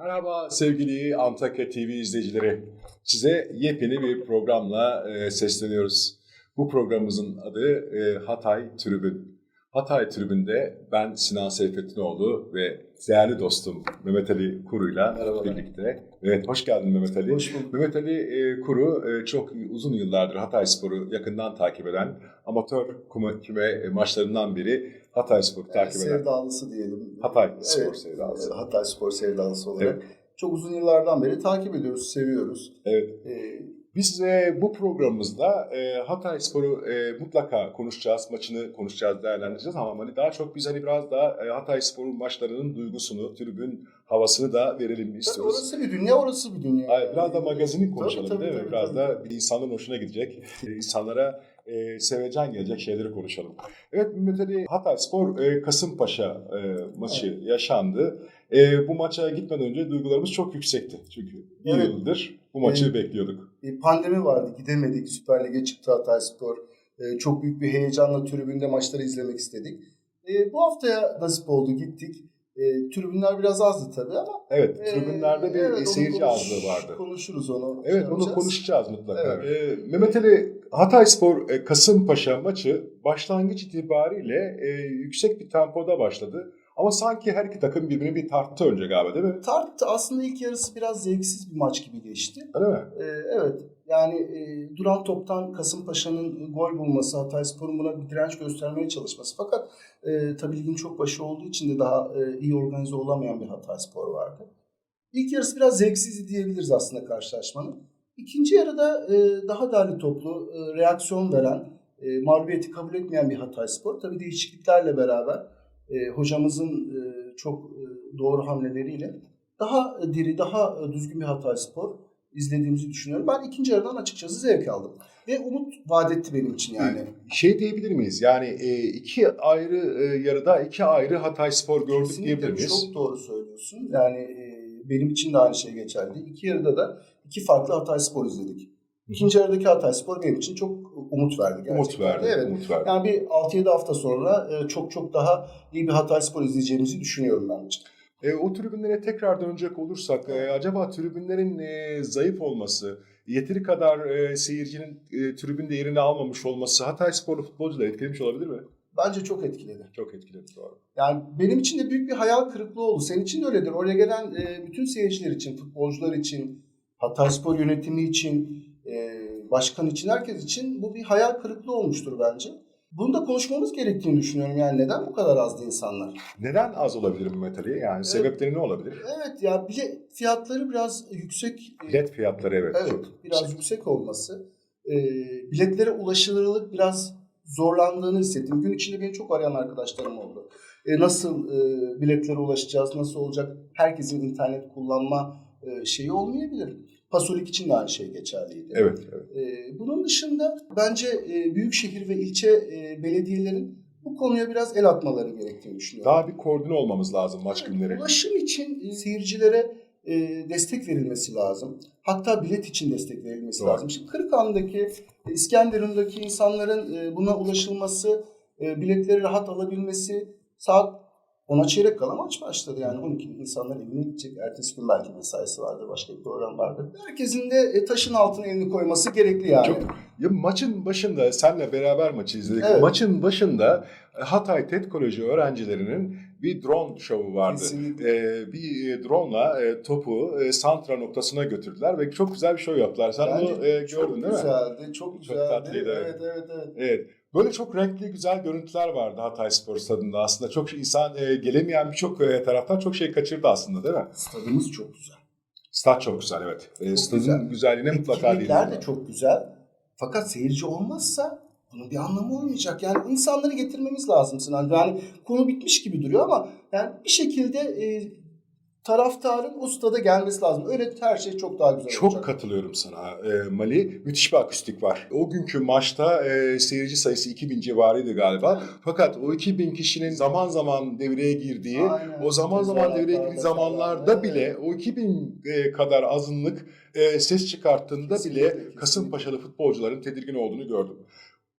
Merhaba sevgili Antakya TV izleyicileri. Size yepyeni bir programla e, sesleniyoruz. Bu programımızın adı e, Hatay Tribün. Hatay Tribün'de ben Sinan Seyfettinoğlu ve değerli dostum Mehmet Ali Kuru'yla Merhabalar. birlikte. Evet, hoş geldin Mehmet Ali. Hoş bulduk. Mehmet Ali e, Kuru e, çok uzun yıllardır Hatay Spor'u yakından takip eden, amatör küme, küme maçlarından biri Hatay Spor'u takip eden. Sevdalısı diyelim. Hatay spor sevdalısı. evet, Hatay spor sevdalısı olarak. Çok uzun yıllardan beri takip ediyoruz, seviyoruz. Evet. Ee, Biz e, bu programımızda e, Hatay Spor'u e, mutlaka konuşacağız, maçını konuşacağız, değerlendireceğiz ama hani daha çok biz hani biraz da e, Hatay Spor'un maçlarının duygusunu, tribün havasını da verelim tabii istiyoruz. orası bir dünya, orası bir dünya. Ay, biraz da magazini Tabii, konuşalım tabii, değil mi? tabii, biraz tabii. da bir insanların hoşuna gidecek, e, insanlara e, sevecen gelecek şeyleri konuşalım. Evet Mehmet Ali, Hatay Spor e, Kasımpaşa e, maçı yaşandı. E, bu maça gitmeden önce duygularımız çok yüksekti. Çünkü bir Evet. yıldır bu maçı Evet. bekliyorduk. E, Pandemi vardı, gidemedik. Süper Lig'e çıktı Hatay Spor. E, çok büyük bir heyecanla tribünde maçları izlemek istedik. E, bu haftaya nasip oldu, gittik. E, tribünler biraz azdı tabii ama. Evet, e, tribünlerde bir evet, onu seyirci konuş- azlığı vardı. Konuşuruz onu. Evet, şey onu yapacağız. konuşacağız mutlaka. Evet. Ee, Mehmet Ali, Hatayspor e, Kasımpaşa maçı başlangıç itibariyle e, yüksek bir tempoda başladı. Ama sanki her iki takım birbirini bir tarttı önce galiba değil mi? Tarttı. Aslında ilk yarısı biraz zevksiz bir maç gibi geçti. Öyle mi? Ee, evet. Yani e, duran toptan Kasımpaşa'nın gol bulması, Hatayspor'un buna bir direnç göstermeye çalışması. Fakat e, tabii ligin çok başı olduğu için de daha e, iyi organize olamayan bir Hatayspor vardı. İlk yarısı biraz zevksizdi diyebiliriz aslında karşılaşmanın. İkinci yarıda e, daha derli toplu, e, reaksiyon veren, e, mağlubiyeti kabul etmeyen bir Hatayspor. Tabii değişikliklerle beraber e, hocamızın e, çok e, doğru hamleleriyle daha diri, daha düzgün bir Hatayspor izlediğimizi düşünüyorum. Ben ikinci yarıdan açıkçası zevk aldım. Ve umut vaat etti benim için yani. Şey diyebilir miyiz? Yani e, iki ayrı e, yarıda iki ayrı Hatayspor gördük Kesinlikle diyebilir miyiz? Çok doğru söylüyorsun. Yani e, benim için de aynı şey geçerli. İki yarıda da iki farklı Hatayspor izledik. İkinci yarıdaki Hatayspor benim için çok umut verdi. Gerçekten. Umut verdi. Evet. Umut verdi. Yani bir 6-7 hafta sonra e, çok çok daha iyi bir Hatayspor izleyeceğimizi düşünüyorum bence. E, o tribünlere tekrar dönecek olursak, e, acaba tribünlerin e, zayıf olması, yeteri kadar e, seyircinin e, tribünde yerini almamış olması Hataysporlu futbolcuları etkilemiş olabilir mi? Bence çok etkiledi. Çok etkiledi doğru. Yani benim için de büyük bir hayal kırıklığı oldu. Senin için de öyledir. Oraya gelen e, bütün seyirciler için, futbolcular için, Hatayspor yönetimi için, e, başkan için, herkes için bu bir hayal kırıklığı olmuştur bence. Bunu da konuşmamız gerektiğini düşünüyorum. Yani neden bu kadar azdı insanlar? Neden az olabilir Mehmet Ali? Yani sebepleri ne olabilir? Evet ya bilet fiyatları biraz yüksek. Bilet fiyatları evet. Evet, çok biraz yüksek. yüksek olması. E, biletlere ulaşılırlık biraz zorlandığını hissettim. Gün içinde beni çok arayan arkadaşlarım oldu. E, nasıl e, biletlere ulaşacağız, nasıl olacak? Herkesin internet kullanma e, şeyi olmayabilir. Pasolik için de aynı şey geçerliydi. Evet, evet. E, bunun dışında bence e, büyükşehir ve ilçe e, belediyelerin bu konuya biraz el atmaları gerektiğini düşünüyorum. Daha bir koordine olmamız lazım maç günleri. Ulaşım için e, seyircilere e, destek verilmesi lazım. Hatta bilet için destek verilmesi Doğru. lazım. Şimdi Kırıkhan'daki, İskenderun'daki insanların e, buna ulaşılması, e, biletleri rahat alabilmesi saat 10'a çeyrek kala maç başladı. Yani 12 insanlar evine gidecek. Ertesi gün belki mesaisi vardır, başka bir program vardır. Herkesin de e, taşın altına elini koyması gerekli yani. Çok- Ya maçın başında senle beraber maçı izledik. Evet. Maçın başında e, Hatay TED Koleji öğrencilerinin bir drone şovu vardı. Kesinlikle. Ee, bir e, drone'la e, topu e, santra noktasına götürdüler ve çok güzel bir show yaptılar. Sen Bence bunu e, çok gördün değil mi? güzeldi, çok güzeldi. tatlıydı, evet. evet, evet, evet. Böyle çok renkli güzel görüntüler vardı Hatay Spor Stadı'nda aslında. Çok insan e, gelemeyen birçok e, taraftar çok şey kaçırdı aslında değil mi? Stadımız çok güzel. Stat çok güzel evet. E, Çok stadın güzel. güzelliğine mutlaka değil. de çok güzel. Fakat seyirci olmazsa bunun bir anlamı olmayacak. Yani insanları getirmemiz lazım Sinan. Yani konu bitmiş gibi duruyor ama yani bir şekilde e, taraftarın o stada gelmesi lazım. Öyle her şey çok daha güzel Çok olacak. katılıyorum sana e, Mali. Müthiş bir akustik var. O günkü maçta e, seyirci sayısı 2000 civarıydı galiba. Fakat o 2000 kişinin zaman zaman devreye girdiği, Aynen. o zaman zaman devreye girdiği zamanlarda falan. bile o 2000 e, kadar azınlık e, ses çıkarttığında Kesinlikle, bile kesinlikle. Kasımpaşalı futbolcuların tedirgin olduğunu gördüm.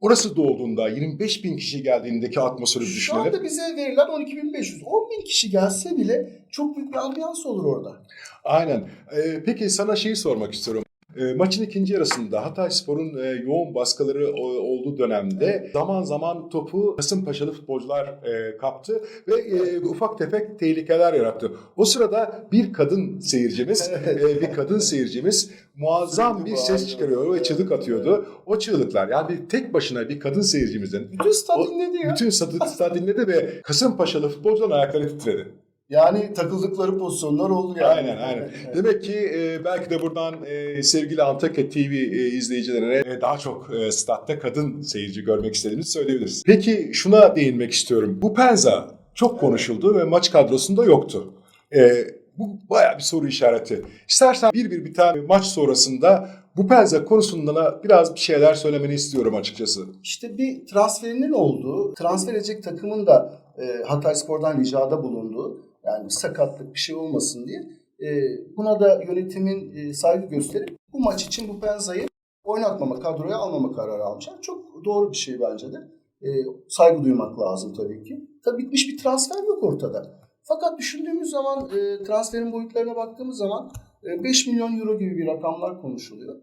Orası dolduğunda 25 bin kişi geldiğindeki atmosferi Şu düşünelim. anda bize verilen 12.500. 10.000 kişi gelse bile çok büyük bir ambiyans olur orada. Aynen. Ee, peki sana şeyi sormak istiyorum. Ee, maçın ikinci yarısında Hatay Spor'un e, yoğun baskıları o- olduğu dönemde zaman zaman topu Kasımpaşalı futbolcular e, kaptı ve e, ufak tefek tehlikeler yarattı. O sırada bir kadın seyircimiz, e, bir kadın seyircimiz muazzam bir ses çıkarıyor ve çığlık atıyordu. O çığlıklar yani tek başına bir kadın seyircimizin Bütün stat O- dinledi ya. bütün stadı, stad dinledi ve Kasımpaşalı futbolcuların ayakları titredi. Yani takıldıkları pozisyonlar oldu yani. Aynen aynen. Demek ki e, belki de buradan e, sevgili Antakya TV e, izleyicilerine e, daha çok e, statta kadın seyirci görmek istediğimizi söyleyebiliriz. Peki şuna değinmek istiyorum. Bu Penza çok konuşuldu ve maç kadrosunda yoktu. E, bu bayağı bir soru işareti. İstersen bir bir biten maç sonrasında bu Penza konusunda biraz bir şeyler söylemeni istiyorum açıkçası. İşte bir transferinin olduğu, transfer edecek takımın da e, Hatay Spor'dan ricada bulunduğu, yani bir sakatlık bir şey olmasın diye e, buna da yönetimin e, saygı gösterip bu maç için bu Penza'yı oynatmama, kadroya almama kararı almışlar. Çok doğru bir şey bence de. E, saygı duymak lazım tabii ki. Tabii bitmiş bir transfer yok ortada. Fakat düşündüğümüz zaman, e, transferin boyutlarına baktığımız zaman e, 5 milyon euro gibi bir rakamlar konuşuluyor.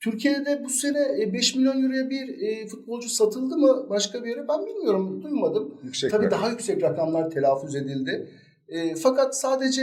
Türkiye'de bu sene e, 5 milyon euroya bir e, futbolcu satıldı mı başka bir yere ben bilmiyorum, duymadım. Yüksek Tabii rakam. daha yüksek rakamlar telaffuz edildi. E, fakat sadece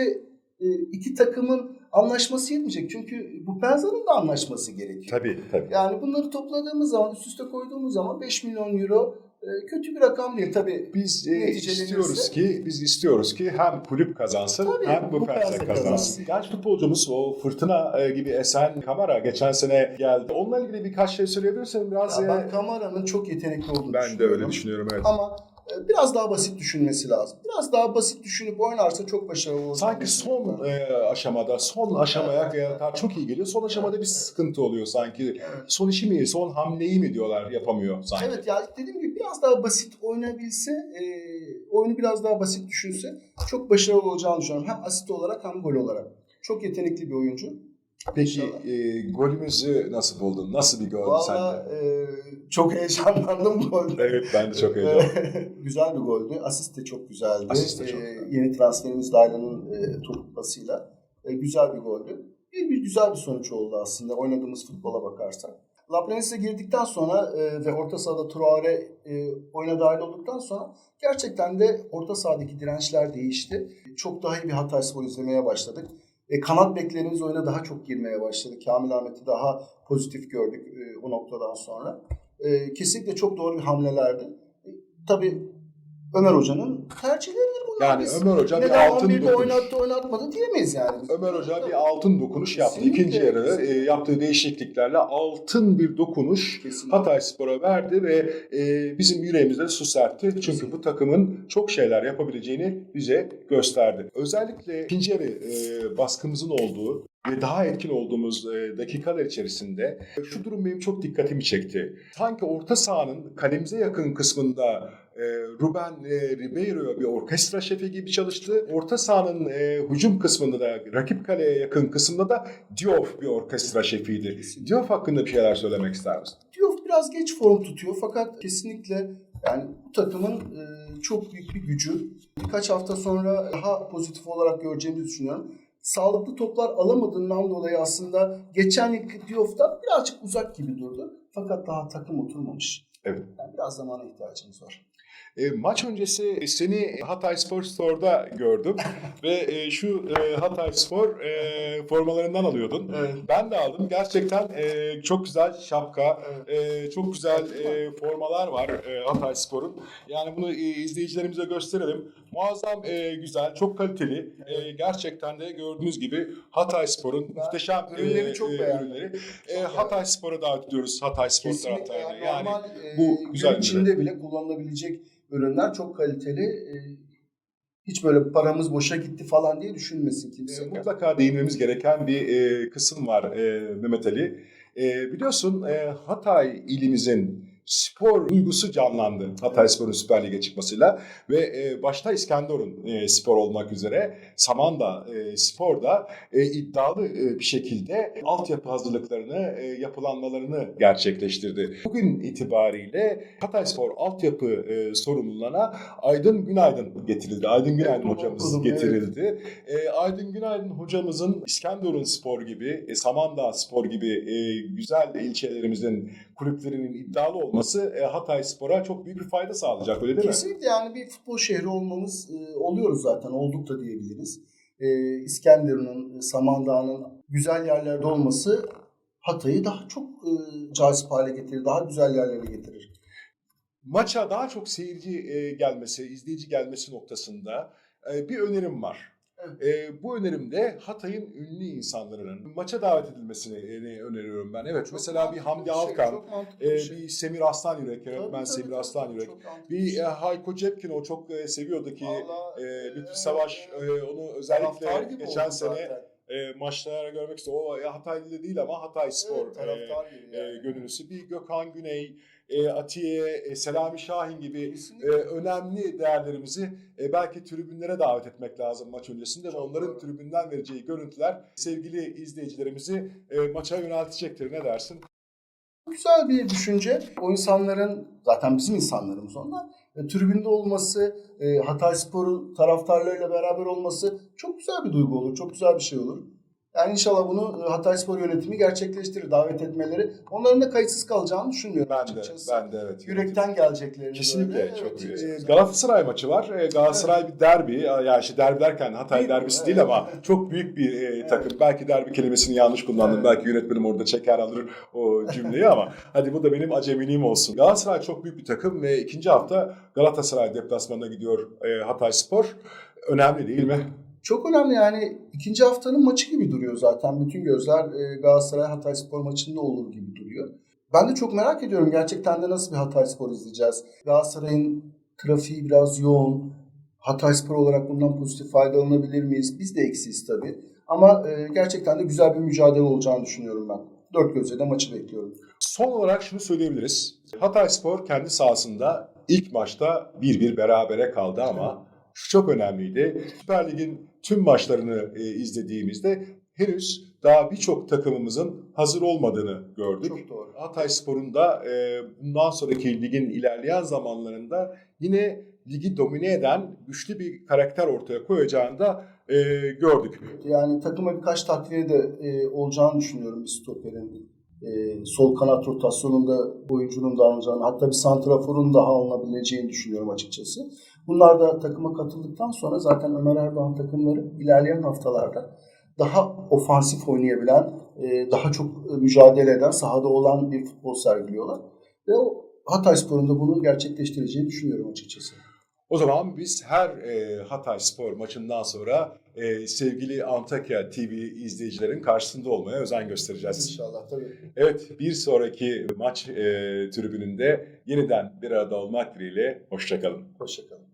e, iki takımın anlaşması yetmeyecek. Çünkü bu Penza'nın da anlaşması gerekiyor. Tabii tabii. Yani bunları topladığımız zaman, üst üste koyduğumuz zaman 5 milyon euro e, kötü bir rakam değil. Tabii Biz e, istiyoruz ki biz istiyoruz ki hem kulüp kazansın Tabii, hem bu bu Penza kazansın. kazansın. Genç futbolcumuz o fırtına e, gibi esen Kamara geçen sene geldi. Onunla ilgili birkaç şey söyleyebilirsin biraz. ya e, ben Kamara'nın çok yetenekli olduğunu ben de öyle düşünüyorum evet. Ama e, biraz daha basit düşünmesi lazım. Biraz daha basit düşünüp oynarsa çok başarılı olur. Sanki son e, aşamada, son aşamaya kadar çok iyi geliyor. Son aşamada bir sıkıntı oluyor sanki. Son işi mi, son hamleyi mi diyorlar yapamıyor sanki. Evet ya dediğim gibi biraz daha basit oynayabilse, e, oyunu biraz daha basit düşünse çok başarılı olacağını düşünüyorum. Hem asist olarak hem gol olarak. Çok yetenekli bir oyuncu. Peki İnşallah. e, golümüzü nasıl buldun? Nasıl bir gol sende? Valla e, çok heyecanlandım bu golde. Evet ben de çok heyecanlıyım. güzel bir goldü. Asist de çok güzeldi. Asist de çok E, güzel. yeni transferimiz Dayla'nın e, top pasıyla. E, güzel bir goldü. Bir, bir güzel bir sonuç oldu aslında oynadığımız futbola bakarsak. Laplace'e girdikten sonra e, ve orta sahada Traore e, oyuna dahil olduktan sonra gerçekten de orta sahadaki dirençler değişti. Çok daha iyi bir Hatay Spor izlemeye başladık. E, kanat beklerimiz oyuna daha çok girmeye başladı. Kamil Ahmet'i daha pozitif gördük e, o noktadan sonra. E, kesinlikle çok doğru bir hamlelerdi. E, tabii Ömer Hoca'nın tercihleridir bunlar. Yani Biz Ömer Hoca bir neden altın 11'de dokunuş. oynattı oynatmadı diyemeyiz yani. Ömer Hoca bir altın dokunuş yaptı. Kesinlikle. İkinci yarıda e, yaptığı değişikliklerle altın bir dokunuş Kesinlikle. Hatay Spor'a verdi ve e, bizim yüreğimizde su serpti. Çünkü bu takımın çok şeyler yapabileceğini bize gösterdi. Özellikle ikinci yarı e, baskımızın olduğu ve daha etkin olduğumuz e, dakikalar içerisinde şu durum benim çok dikkatimi çekti. Sanki orta sahanın kalemize yakın kısmında e, Ruben e, Ribeiro bir orkestra şefi gibi çalıştı. Orta sahanın e, hücum kısmında da rakip kaleye yakın kısmında da Diouf bir orkestra şefiydi. Diouf hakkında bir şeyler söylemek ister misin? Diouf biraz geç form tutuyor fakat kesinlikle yani bu takımın e, çok büyük bir gücü. Birkaç hafta sonra daha pozitif olarak göreceğimizi düşünüyorum. Sağlıklı toplar alamadığından dolayı aslında geçen yıl Diouf'tan birazcık uzak gibi durdu. Fakat daha takım oturmamış. Evet. Yani biraz zamana ihtiyacımız var. E, maç öncesi seni Hatay Spor Store'da gördüm ve e, şu e, Hatay Spor e, formalarından alıyordun. Evet. Ben de aldım. Gerçekten e, çok güzel şapka, Evet. e, çok güzel e, formalar var e, Hatay Spor'un. Yani bunu e, izleyicilerimize gösterelim. Muazzam e, güzel, çok kaliteli. E, gerçekten de gördüğünüz gibi Hatay Spor'un muhteşem e, ürünleri çok beğendim. ürünleri. E, Hatay Spor'a davet ediyoruz. Hatay Spor taraftarına. yani normal e, bu güzel gün içinde bile kullanılabilecek ürünler çok kaliteli. E, hiç böyle paramız boşa gitti falan diye düşünmesin kimse. E, mutlaka değinmemiz gereken bir e, kısım var e, Mehmet Ali. E, biliyorsun e, Hatay ilimizin spor duygusu canlandı Hatay Spor'un Süper Lig'e çıkmasıyla ve e, başta İskenderun e, spor olmak üzere Samandağ e, Spor da e, iddialı e, bir şekilde altyapı hazırlıklarını, e, yapılanmalarını gerçekleştirdi. Bugün itibariyle Hatay Spor altyapı e, sorumluluğuna Aydın Günaydın getirildi. Aydın Günaydın bunu hocamız okudum, getirildi. E, Aydın Günaydın hocamızın İskenderun Spor gibi, e, Samandağ Spor gibi e, güzel ilçelerimizin kulüplerinin iddialı olması e, Hatay Spor'a çok büyük bir fayda sağlayacak öyle değil mi? Kesinlikle yani bir futbol şehri olmamız e, oluyoruz zaten. Olduk da diyebiliriz. E, İskenderun'un, e, Samandağ'ın güzel yerlerde olması Hatay'ı daha çok e, cazip hale getirir. Daha güzel yerlere getirir. Maça daha çok seyirci e, gelmesi, izleyici gelmesi noktasında e, bir önerim var. Evet. E, bu önerimde Hatay'ın ünlü insanların maça davet edilmesini e, öneriyorum ben. Evet Çok mesela bir Hamdi bir şey, Alkan, mantıklı e, bir şey. bir Semir Aslan Yürek, öğretmen tabii, Semir tabii, Aslan Yürek, bir şey. e, Hayko Cepkin o çok e, seviyordu ki Vallahi, e, e, Lütfü evet, Savaş evet. e, onu özellikle geçen sene zaten. E, maçlara görmek istiyor. O Hataylı değil ama Hatay Spor Evet, taraftar e, yani. gönüllüsü. Bir Gökhan Güney, e, Atiye, e, Selami Şahin gibi e, önemli değerlerimizi e, belki tribünlere davet etmek lazım maç öncesinde Çok onların doğru. tribünden vereceği görüntüler sevgili izleyicilerimizi e, maça yöneltecektir. Ne dersin? Güzel bir düşünce. O insanların zaten bizim insanlarımız onlar. E, tribünde olması, e, Hatay Spor'u taraftarlarıyla beraber olması çok güzel bir duygu olur. Çok güzel bir şey olur. Yani inşallah bunu e, Hatay Spor yönetimi gerçekleştirir. Davet etmeleri. Onların da kayıtsız kalacağını düşünmüyorum Ben de, açıkçası. ben de evet. Yürekten geleceklerini Kesinlikle böyle. çok Evet, iyi. evet. Galatasaray maçı var. E, Galatasaray bir derbi. Yani işte derbi derken Hatay Değil derbisi Evet. değil ama çok büyük bir e, takım. Belki derbi kelimesini yanlış kullandım. Evet. Belki yönetmenim orada çeker alır o cümleyi ama hadi bu da benim acemiliğim olsun. Galatasaray çok büyük bir takım ve ikinci hafta Galatasaray deplasmanına gidiyor e, Hatay Spor. Önemli değil mi? Çok önemli yani ikinci haftanın maçı gibi duruyor zaten. Bütün gözler e, Galatasaray Hatay Spor maçında olur gibi duruyor. Ben de çok merak ediyorum gerçekten de nasıl bir Hatay Spor izleyeceğiz. Galatasaray'ın trafiği biraz yoğun. Hatay Spor olarak bundan pozitif faydalanabilir miyiz? Biz de eksiyiz tabii. Ama e, gerçekten de güzel bir mücadele olacağını düşünüyorum ben. Dört gözle de maçı bekliyorum. Son olarak şunu söyleyebiliriz. Hatay Spor kendi sahasında ilk maçta 1-1 berabere kaldı ama şu çok önemliydi. Süper Lig'in tüm maçlarını e, izlediğimizde henüz daha birçok takımımızın hazır olmadığını gördük. Çok doğru. Hatay Spor'un da e, bundan sonraki ligin ilerleyen zamanlarında yine ligi domine eden güçlü bir karakter ortaya koyacağını da e, gördük. Yani takıma birkaç takviye de e, olacağını düşünüyorum bir stoperin. E, sol kanat rotasyonunda oyuncunun da alınacağını, hatta bir santraforun daha alınabileceğini düşünüyorum açıkçası. Bunlar da takıma katıldıktan sonra zaten Ömer Erdoğan takımları ilerleyen haftalarda daha ofansif oynayabilen, e, daha çok e, mücadele eden, sahada olan bir futbol sergiliyorlar. Ve o Hatay Spor'un bunu gerçekleştireceğini düşünüyorum açıkçası. O zaman biz her e, Hatay Spor maçından sonra e, sevgili Antakya TV izleyicilerin karşısında olmaya özen göstereceğiz. İnşallah tabii. Evet bir sonraki maç e, tribününde yeniden bir arada olmak dileğiyle hoşçakalın. Hoşçakalın.